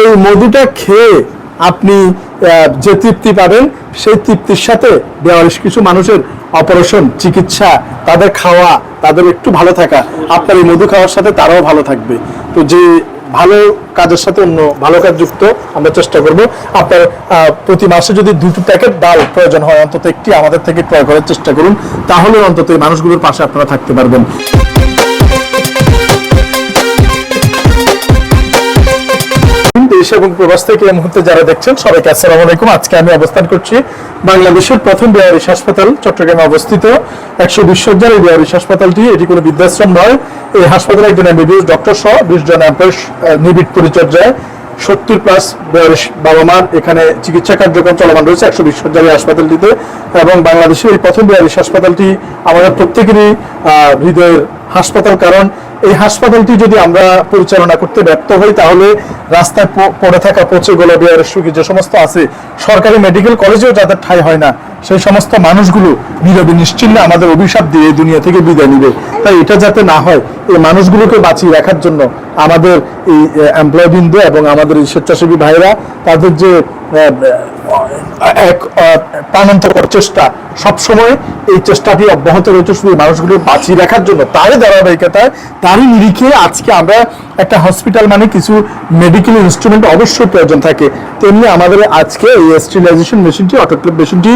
এই মধুটা খেয়ে আপনি যে তৃপ্তি পাবেন, সেই তৃপ্তির সাথে বেয়ারিশ কিছু মানুষের অপারেশন, চিকিৎসা, তাদের খাওয়া, তাদের একটু ভালো থাকা, আপনার এই মধু খাওয়ার সাথে তারাও ভালো থাকবে। তো যে ভালো কাজের সাথে অন্য ভালো কাজ যুক্ত, আমরা চেষ্টা করব। আপনার প্রতি মাসে যদি দুটো প্যাকেট ডাল প্রয়োজন হয়, অন্তত একটি আমাদের থেকে ক্রয় করার চেষ্টা করুন। তাহলে অন্তত এই মানুষগুলোর পাশে আপনারা থাকতে পারবেন। দেশ এবং প্রবাস থেকে এই মুহূর্তে যারা দেখছেন, সবাইকে আসসালামু আলাইকুম। আজকে আমি অবস্থান করছি বাংলাদেশের প্রথম বেয়ারিশ হাসপাতাল, চট্টগ্রামে অবস্থিত। একশো বিশ সজ্জার এই বেয়ারিশ হাসপাতালটি, এটি কোনো বৃদ্ধাশ্রম নয়। এই হাসপাতালে একজন এমবিবিএস ডক্টর সহ বিশ জন নিবিড় পরিচর্যায় সত্তর প্লাস বয়স বাবা মার এখানে চিকিৎসা কার্যক্রম চলমান রয়েছে একশো বিশ এই হাসপাতালটিতে। এবং বাংলাদেশের এই প্রথম বেয়ারিশ হাসপাতালটি আমাদের প্রত্যেকেরই হৃদয়ের হাসপাতাল কারণ। এই হাসপাতালটি যদি আমরা পরিচালনা করতে ব্যর্থ হই, তাহলে রাস্তায় পড়ে থাকা পচে গোলা আর সুখী যে সমস্ত আছে, সরকারি মেডিকেল কলেজেও যাদের ঠাই হয় না সেই সমস্ত মানুষগুলো নীরবে নিশ্চিন্ন আমাদের অভিশাপ দিয়ে এই দুনিয়া থেকে বিদায় নিবে। তাই এটা যাতে না হয়, এই মানুষগুলোকে বাঁচিয়ে রাখার জন্য আমাদের এই এমপ্লয়বৃন্দ এবং আমাদের এই স্বেচ্ছাসেবী ভাইরা তাদের যে এক প্রাণান্তকর চেষ্টা সবসময় এই চেষ্টাটি অব্যাহত রয়েছে শুধু মানুষগুলো বাঁচিয়ে রাখার জন্য। তারই ধারাবাহিকতায়, তারই নিরিখে আজকে আমরা একটা হসপিটাল মানে কিছু মেডিকেল ইনস্ট্রুমেন্ট অবশ্যই প্রয়োজন থাকে। তেমনি আমাদের আজকে এই স্টেরিলাইজেশন মেশিনটি অটোক্লেভ মেশিনটি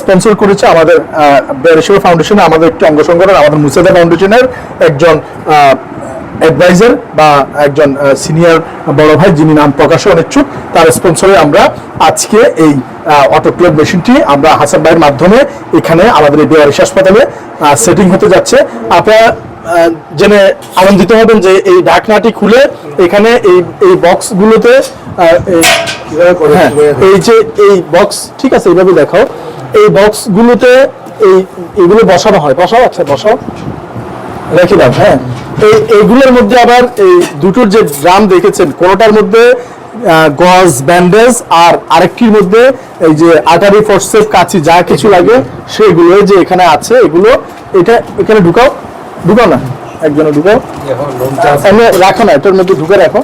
স্পন্সর করেছে আমাদের বেরেশ্বর ফাউন্ডেশন আমাদের একটি অঙ্গ সংগঠন, আমাদের মুসাদা ফাউন্ডেশনের একজন অ্যাডভাইজার বা একজন সিনিয়র বড় ভাই যিনি নাম প্রকাশে অনিচ্ছুক, তার স্পন্সরে আমরা আজকে এই অটোক্লেভ মেশিনটি আমরা হাসান ভাইয়ের মাধ্যমে এখানে আমাদের এই বেয়ারিশ হাসপাতালে সেটিং হতে যাচ্ছে। আপনারা জেনে আনন্দিত হবেন যে এই ঢাকনাটি খুলে এখানে এই এই বক্সগুলোতে হ্যাঁ, এই যে এই বক্স ঠিক আছে এইভাবে দেখাও। এই বক্সগুলোতে এই এগুলো বসানো হয়। বসাও আচ্ছা বসাও। রেখে দাও হ্যাঁ। এই এইগুলোর মধ্যে আবার এই দুটোর যে ড্রাম দেখেছেন কোনোটার মধ্যে গজ ব্যান্ডেজ আর আরেকটির মধ্যে এই যে আটারি ফোর্সের কাছি যা কিছু লাগে সেগুলো যে এখানে আছে এগুলো এটা এখানে ঢুকাও। ঢুকাও না? একজনে ঢুকাও। রাখো না এটার মধ্যে ঢুকে রাখো।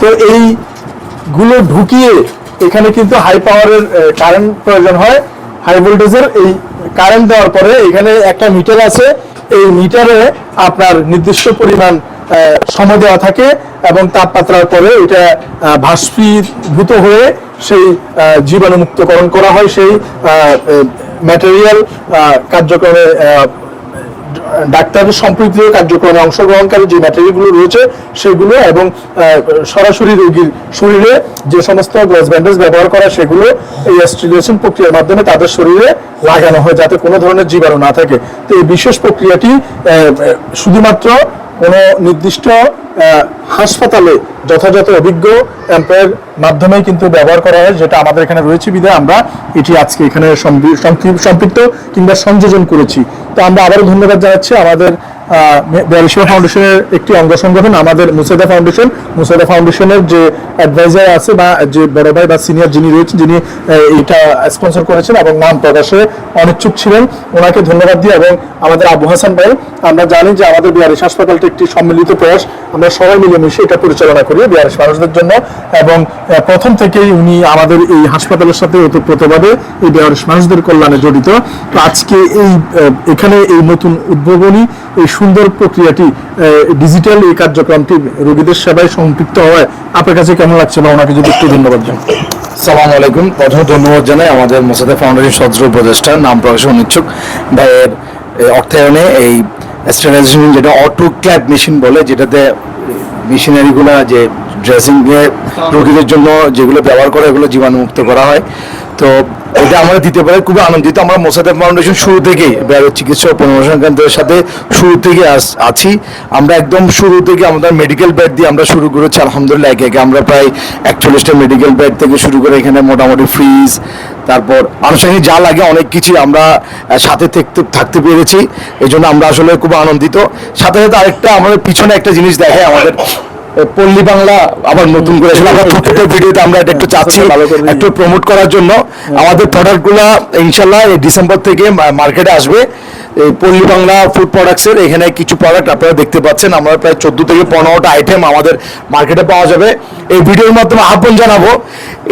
তো এই গুলো ঢুকিয়ে এখানে কিন্তু হাই পাওয়ারের কারেন্ট প্রয়োজন হয়। হাই ভোল্টেজের এই কারেন্ট দেওয়ার পরে এখানে একটা মিটার আছে। এই মিটারে আপনার নির্দিষ্ট পরিমাণ সময় দেওয়া থাকে এবং তাপমাত্রার পরে এটা বাষ্পীভূত হয়ে সেই জীবাণুমুক্তকরণ করা হয়। সেই ম্যাটেরিয়াল কার্যক্রমে ডাক্তারের সম্পৃক্ত কার্যক্রমে অংশগ্রহণকারী যে ম্যাটেরিয়ালগুলো রয়েছে সেগুলো এবং সরাসরি রোগীর শরীরে যে সমস্ত গ্লাস ব্যান্ডেজ ব্যবহার করা সেগুলো এই স্টেরিলাইজেশন প্রক্রিয়ার মাধ্যমে তাদের শরীরে লাগানো হয় যাতে কোনো ধরনের জীবাণু না থাকে। তো এই বিশেষ প্রক্রিয়াটি শুধুমাত্র কোনো নির্দিষ্ট হাসপাতালে যথাযথ অভিজ্ঞ এমপ্লয়ের মাধ্যমেই কিন্তু ব্যবহার করা হয়, যেটা আমাদের এখানে রয়েছে বিধায় আমরা এটি আজকে এখানে সম্পৃ- সম্পৃ- সম্পৃক্ত কিংবা সংযোজন করেছি। তো আমরা আবারও ধন্যবাদ জানাচ্ছি আমাদের বেয়ারিশিমা ফাউন্ডেশনের একটি অঙ্গ সংগঠন, আমাদের মুসাদা ফাউন্ডেশন। মুসাদা ফাউন্ডেশনের যে অ্যাডভাইজার আছে বা যে বড় ভাই বা সিনিয়র যিনি রয়েছেন, যিনি এটা স্পন্সর করেছেন এবং নাম প্রকাশে অনিচ্ছুক ছিলেন, ওনাকে ধন্যবাদ দিই এবং আমাদের আবু হাসান ভাই, আমরা জানি যে আমাদের বিহারিশ হাসপাতালটি একটি সম্মিলিত প্রয়াস, আমরা সবাই মিলেমিশে এটা পরিচালনা করি বিহারিশ মানুষদের জন্য এবং প্রথম থেকেই উনি আমাদের এই হাসপাতালের সাথে ওতপ্রোতভাবে এই বিহারিশ মানুষদের কল্যাণে জড়িত। তো আজকে এই এখানে এই নতুন উদ্ভাবনী এই সুন্দর প্রক্রিয়াটি ডিজিটাল এই কার্যক্রমটি রোগীদের সেবায় সম্পৃক্ত হওয়ায় আপনার কাছে কেমন লাগছে বা ওনাকে যদি একটু ধন্যবাদ জানান সালাম আলাইকুম। প্রথম ধন্যবাদ জানাই আমাদের মোসাদা ফাউন্ডেশন সদস্য উপদেষ্টা নাম প্রকাশে অনিচ্ছুক ভাইয়ের এই অর্থায়নে এই স্টেলাইজেশন যেটা অটো ক্ল্যাব মেশিন বলে যেটাতে মেশিনারিগুলো যে ড্রেসিং দিয়ে রোগীদের জন্য যেগুলো ব্যবহার করে এগুলো জীবাণুমুক্ত করা হয়। তো এটা আমরা দিতে পারি, খুবই আনন্দিত। আমরা মোসাদা ফাউন্ডেশন শুরু থেকেই ব্যয় চিকিৎসা ও পুনর্বাসন কেন্দ্রের সাথে শুরু থেকে আছি। আমরা একদম শুরু থেকে আমাদের মেডিকেল বেড দিয়ে আমরা শুরু করেছি, আলহামদুলিল্লাহ, একে একে। আমরা প্রায় একচল্লিশটা মেডিকেল বেড থেকে শুরু করে এখানে মোটামুটি ফ্রিজ তারপর আনুষঙ্গিক যা লাগে অনেক কিছু আমরা সাথে থাকতে থাকতে পেরেছি। এই জন্য আমরা আসলে খুব আনন্দিত। সাথে সাথে আরেকটা আমাদের পিছনে একটা জিনিস দেখে আমাদের পল্লী বাংলা আবার নতুন করে আসলে আমরা প্রত্যেকটা ভিডিওতে আমরা এটা একটু চাচ্ছি একটু প্রমোট করার জন্য। আমাদের প্রোডাক্টগুলো ইনশাল্লাহ এই ডিসেম্বর থেকে মার্কেটে আসবে। এই পল্লী বাংলা ফুড প্রোডাক্টসের এখানে কিছু প্রোডাক্ট আপনারা দেখতে পাচ্ছেন। আমরা প্রায় চোদ্দ থেকে পনেরোটা আইটেম আমাদের মার্কেটে পাওয়া যাবে। এই ভিডিওর মাধ্যমে আহ্বান জানাব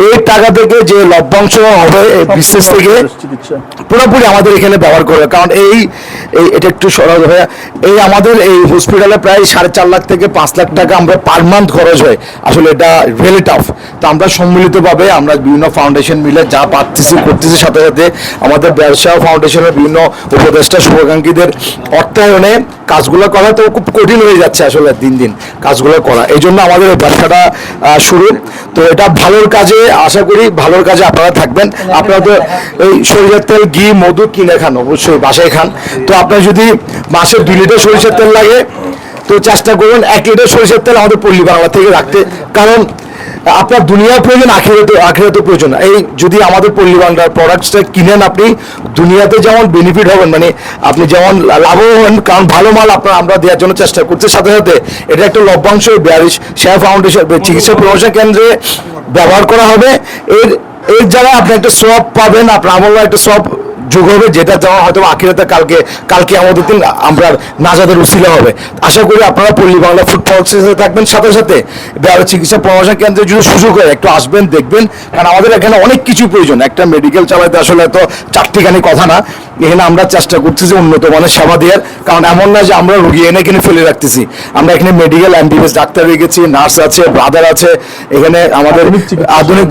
এই টাকা থেকে যে লভ্যাংশ হবে এই বিশেষ থেকে পুরোপুরি আমাদের এখানে ব্যবহার করবে কারণ এই এই এটা একটু সরল হয়ে এই আমাদের এই হসপিটালে প্রায় সাড়ে চার লাখ থেকে পাঁচ লাখ টাকা আমরা পার মান্থ খরচ হয়। আসলে এটা রিয়েলি টাফ তো আমরা সম্মিলিতভাবে আমরা বিভিন্ন ফাউন্ডেশন মিলে যা পারতেছি করতেছি, সাথে সাথে আমাদের ব্যবসা ফাউন্ডেশনের বিভিন্ন উপদেষ্টা, শুভাকাঙ্ক্ষীদের অর্থায়নে কাজগুলো করা তো খুব কঠিন হয়ে যাচ্ছে আসলে দিন দিন কাজগুলো করা। এই জন্য আমাদের ব্যবসাটা শুরু তো এটা ভালোর কাজে আশা করি ভালোর কাজে আপনারা থাকবেন। আপনারা তো এই সরিষার তেল, ঘি, মধু কিনে খান, অবশ্যই বাসায় খান। তো আপনার যদি মাসে দুই লিটার সরিষার তেল লাগে তো চেষ্টা করুন এক লিটার সরিষার তেল আমাদের পল্লী বাংলা থেকে রাখতে। কারণ, আপনার দুনিয়ার প্রয়োজন আখেরাতে আখেরাতে প্রয়োজন। এই যদি আমাদের পল্লী বাংলার প্রোডাক্টসটা কিনেন আপনি, দুনিয়াতে যেমন বেনিফিট হবেন মানে আপনি যেমন লাভ হবেন, কারণ ভালো মাল আপনার আমরা দেওয়ার জন্য চেষ্টা করতে সাথে সাথে এটা একটা লভ্যাংশ বিয়ারিশ শেয়ার ফাউন্ডেশন চিকিৎসা প্রমোশন কেন্দ্রে ব্যবহার করা হবে। এর এর জায়গায় আপনি একটা সব পাবেন, আপনার আমল একটা সব যোগ হবে যেটা যেমন হয়তো আখিরাতে কালকে কালকে আমাদের দিন আমরা নাজাদের উসিলা হবে। আশা করি আপনারা পল্লী বাংলা ফুড প্রসেসে থাকবেন। সাথে সাথে চিকিৎসা পরামর্শ কেন্দ্রে যদি সুযোগ হয় একটু আসবেন দেখবেন। কারণ আমাদের এখানে অনেক কিছু প্রয়োজন। একটা মেডিকেল চালাতে আসলে এত চারটিখানি কথা না। এখানে আমরা চেষ্টা করছি যে উন্নত মানের সেবা দেওয়ার। কারণ এমন না যে আমরা রুগী এনে এখানে ফেলে রাখতেছি। আমরা এখানে মেডিকেল এমবিবিএস ডাক্তার রেখেছি নার্স আছে ব্রাদার আছে। এখানে আমাদের আধুনিক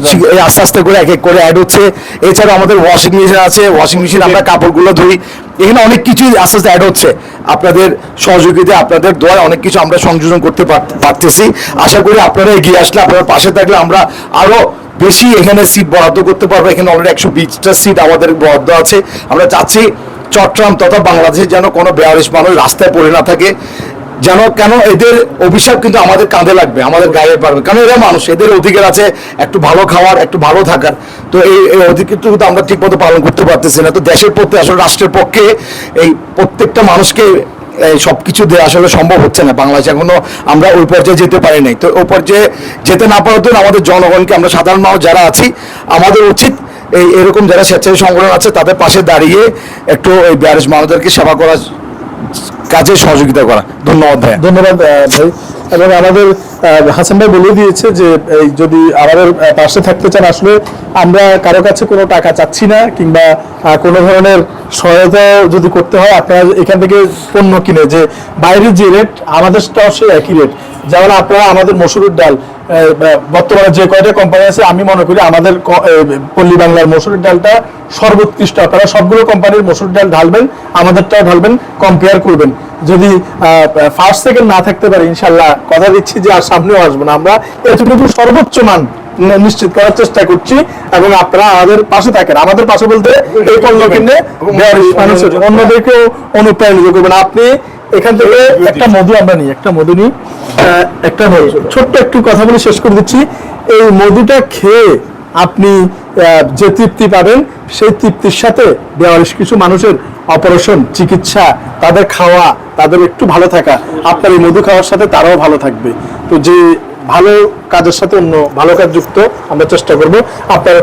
আস্তে আস্তে করে এক এক করে অ্যাড হচ্ছে। এছাড়া আমাদের ওয়াশিং মেশিন আছে। ওয়াশিং মেশিন আমরা কাপড়গুলো ধুই। এখানে অনেক কিছুই আস্তে আস্তে অ্যাড হচ্ছে। আপনাদের সহযোগিতা আপনাদের দোয়ায় অনেক কিছু আমরা সংযোজন করতে পার- পারতেছি। আশা করি আপনারা এগিয়ে আসলে আপনারা পাশে থাকলে আমরা আরও বেশি এখানে সিট বরাদ্দ করতে পারব। এখানে অলরেডি একশো বিশটা সিট আমাদের বরাদ্দ আছে। আমরা চাচ্ছি চট্টগ্রাম তথা বাংলাদেশে যেন কোনো বেয়ারিশ মানুষ রাস্তায় পড়ে না থাকে। যেন কেন এদের অভিশাপ কিন্তু আমাদের কাঁধে লাগবে, আমাদের গায়ে পারবে। কারণ এরা মানুষ, এদের অধিকার আছে একটু ভালো খাওয়ার, একটু ভালো থাকার। তো এই এই অধিকারটুকু তো আমরা ঠিকমতো পালন করতে পারতেছি না। তো দেশের পক্ষে, আসলে রাষ্ট্রের পক্ষে এই প্রত্যেকটা মানুষকে সব কিছু দেওয়া আসলে সম্ভব হচ্ছে না। বাংলাদেশে এখনও আমরা ওই পর্যায়ে যেতে পারি নাই। তো ওই পর্যায়ে যেতে না জন্য আমাদের জনগণকে আমরা সাধারণ মানুষ যারা আছি, আমাদের উচিত এই এরকম যারা স্বেচ্ছাসেবী সংগঠন আছে, তাদের পাশে দাঁড়িয়ে একটু এই ব্যারেজ মানুষদেরকে সেবা করার কাজে সহযোগিতা করা। ধন্যবাদ ভাই ধন্যবাদ ভাই। এবং আমাদের হাসান ভাই বলে দিয়েছে যে, এই যদি আমাদের পাশে থাকতে চান, আসলে আমরা কারও কাছে কোনো টাকা চাচ্ছি না, কিংবা কোনো ধরনের সহায়তা যদি করতে হয়, আপনারা এখান থেকে পণ্য কিনে, যে বাইরের যে রেট আমাদের সেই একই রেট যেমন আপনারা আমাদের মসুরের ডাল বর্তমানে যে কয়টা কোম্পানি আছে আমি মনে করি আমাদের পল্লী বাংলার মসুরের ডালটা সর্বোৎকৃষ্ট। আপনারা সবগুলো কোম্পানির মসুর ডাল ঢালবেন আমাদেরটাও ঢালবেন কম্পেয়ার করবেন। যদি ফার্স্ট সেকেন্ড না থাকতে পারে ইনশাল্লাহ কথা দিচ্ছি যে আর সামনেও আসব না। আমরা এতটুকু সর্বোচ্চ মান নিশ্চিত করার চেষ্টা করছি এবং আপনারা আমাদের পাশে থাকেন। আমাদের পাশে বলতে এই পণ্য কিনে অন্যদেরকেও অনুপ্রাণিত করবেন। আপনি এখান থেকে একটা মধু আমরা নিই একটা মধু নিই। একটা ছোট্ট একটু কথা বলে শেষ করে দিচ্ছি। এই মধুটা খেয়ে আপনি যে তৃপ্তি পাবেন সেই তৃপ্তির সাথে বেয়ারিশ কিছু মানুষের অপারেশন চিকিৎসা তাদের খাওয়া তাদের একটু ভালো থাকা আপনার এই মধু খাওয়ার সাথে তারাও ভালো থাকবে। তো যে ভালো কাজের সাথে অন্য ভালো কাজ যুক্ত আমরা চেষ্টা করব। আপনার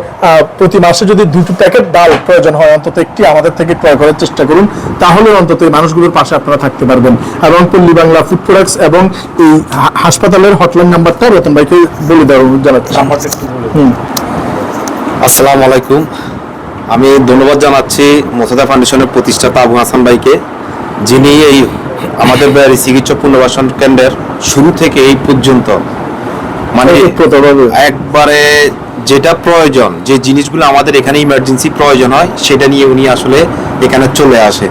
প্রতি মাসে যদি দুটো প্যাকেট ডাল প্রয়োজন হয় অন্তত একটি আমাদের থেকে ক্রয় করার চেষ্টা করুন। তাহলে অন্তত এই মানুষগুলোর পাশে আপনারা থাকতে পারবেন। এবং পল্লী বাংলা ফুড প্রোডাক্টস এবং এই হাসপাতালের হটলাইন নাম্বারটা রতন ভাইকে বলে দেওয়া জানাচ্ছি। হুম। আসসালামু আলাইকুম। আমি ধন্যবাদ জানাচ্ছি মোসাদা ফাউন্ডেশনের প্রতিষ্ঠাতা আবু হাসান ভাইকে যিনি এই আমাদের বাড়ি চিকিৎসা পুনর্বাসন কেন্দ্রের শুরু থেকে এই পর্যন্ত মানে। একবারে যেটা প্রয়োজন যে জিনিসগুলো আমাদের এখানে ইমার্জেন্সি প্রয়োজন হয় সেটা নিয়ে উনি আসলে এখানে চলে আসে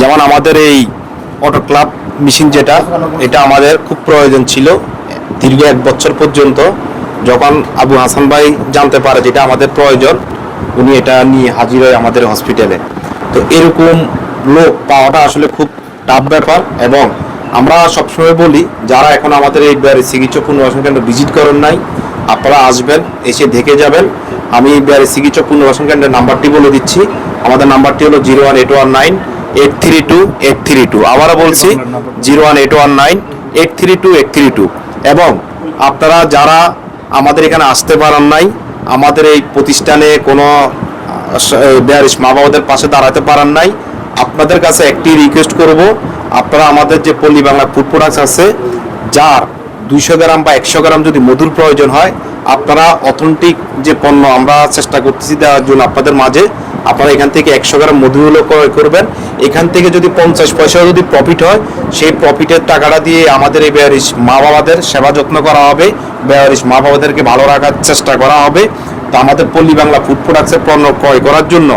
যেমন আমাদের এই অটো ক্লাব মেশিন যেটা এটা আমাদের খুব প্রয়োজন ছিল দীর্ঘ এক বছর পর্যন্ত যখন আবু হাসান ভাই জানতে পারে যেটা আমাদের প্রয়োজন উনি এটা নিয়ে হাজির হয় আমাদের হসপিটালে তো এরকম লোক পাওয়াটা আসলে খুব টাফ ব্যাপার এবং আমরা সবসময় বলি, যারা এখন আমাদের এই বিহারের চিকিৎসা পুনর্বাসন কেন্দ্র ভিজিট করেন নাই, আপনারা আসবেন, এসে দেখে যাবেন। আমি বিহারের চিকিৎসা পুনর্বাসন কেন্দ্রের নাম্বারটি বলে দিচ্ছি। আমাদের নাম্বারটি হলো zero one eight one nine eight three two eight three two. আবারও বলছি, zero one eight one nine eight three two eight three two. এবং আপনারা যারা আমাদের এখানে আসতে পারেন নাই, আমাদের এই প্রতিষ্ঠানে কোনো বেয়ারিশ মা বাবাদের পাশে দাঁড়াতে পারেন নাই, আপনাদের কাছে একটি রিকোয়েস্ট করব আপনারা আমাদের যে পল্লী বাংলা ফুড প্রোডাক্টস আছে, যার দুইশো গ্রাম বা একশো গ্রাম যদি মধুর প্রয়োজন হয়, আপনারা অথেন্টিক যে পণ্য আমরা চেষ্টা করতেছি দেওয়ার জন্য আপনাদের মাঝে, আপনারা এখান থেকে একশো গ্রাম মধুগুলো ক্রয় করবেন। এখান থেকে যদি পঞ্চাশ পয়সা যদি প্রফিট হয়, সেই প্রফিটের টাকাটা দিয়ে আমাদের এই বেয়ারিশ মা বাবাদের সেবা যত্ন করা হবে, বেয়ারিশ মা বাবাদেরকে ভালো রাখার চেষ্টা করা হবে। তো আমাদের পল্লী বাংলা ফুড প্রোডাক্টসের পণ্য ক্রয় করার জন্য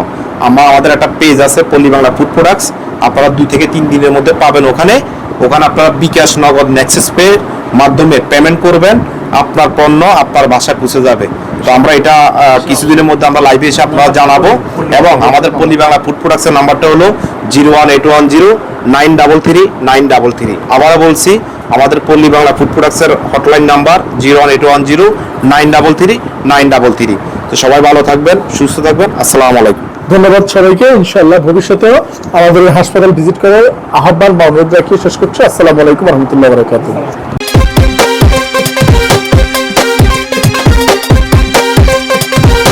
আমরা আমাদের একটা পেজ আছে পল্লী বাংলা ফুড প্রোডাক্টস আপনারা দুই থেকে তিন দিনের মধ্যে পাবেন ওখানে। ওখানে আপনারা বিকাশ নগদ নেক্সেস পে মাধ্যমে পেমেন্ট করবেন। আপনার পণ্য আপনার বাসায় পৌঁছে যাবে। তো আমরা এটা কিছুদিনের মধ্যে আমরা লাইভে এসে আপনারা জানাব। এবং আমাদের পল্লী বাংলা ফুড প্রোডাক্টসের নাম্বারটা হলো zero one eight one zero nine double three nine double three আবারও বলছি, আমাদের পল্লী বাংলা ফুড প্রোডাক্টসের hotline number zero one eight one zero nine double three nine double three তো সবাই ভালো থাকবেন, সুস্থ থাকবেন। আসসালামু আলাইকুম। ধন্যবাদ সবাইকে ইনশাল্লাহ ভবিষ্যতেও আমাদের হাসপাতাল ভিজিট করে আহ্বান বা অনুরোধ রাখিয়ে শেষ করছি। আসসালামু আলাইকুম রহমতুল্লাহ বরকাত